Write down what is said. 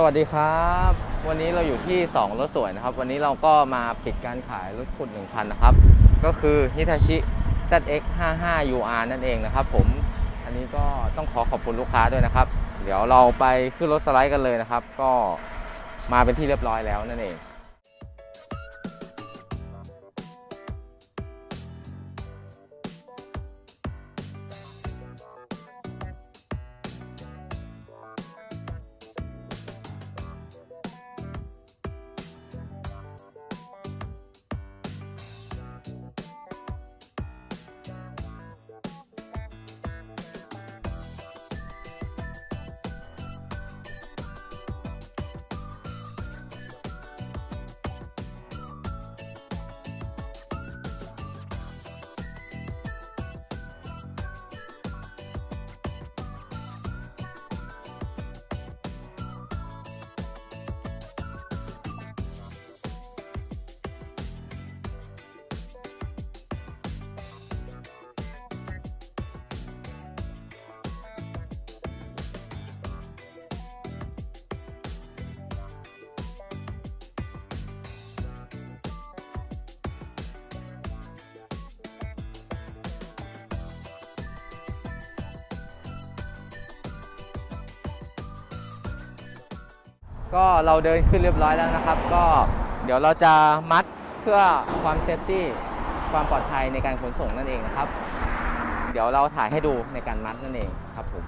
สวัสดีครับ วันนี้เราอยู่ที่ 2 รถสวยนะครับ วันนี้เราก็มาปิดการขายรถขุด1คันนะครับ ก็คือ Hitachi ZX 55 UR นั่นเองนะครับ ผมอันนี้ก็ต้องขอขอบคุณลูกค้าด้วยนะครับ เดี๋ยวเราไปขึ้นรถสไลด์กันเลยนะครับ ก็มาเป็นที่เรียบร้อยแล้วนั่นเอง ก็เราเดินขึ้นเรียบร้อยแล้วนะครับ ก็เดี๋ยวเราจะมัดเพื่อความเซฟตี้ความปลอดภัยในการขนส่งนั่นเองนะครับ เดี๋ยวเราถ่ายให้ดูในการมัดนั่นเองครับผม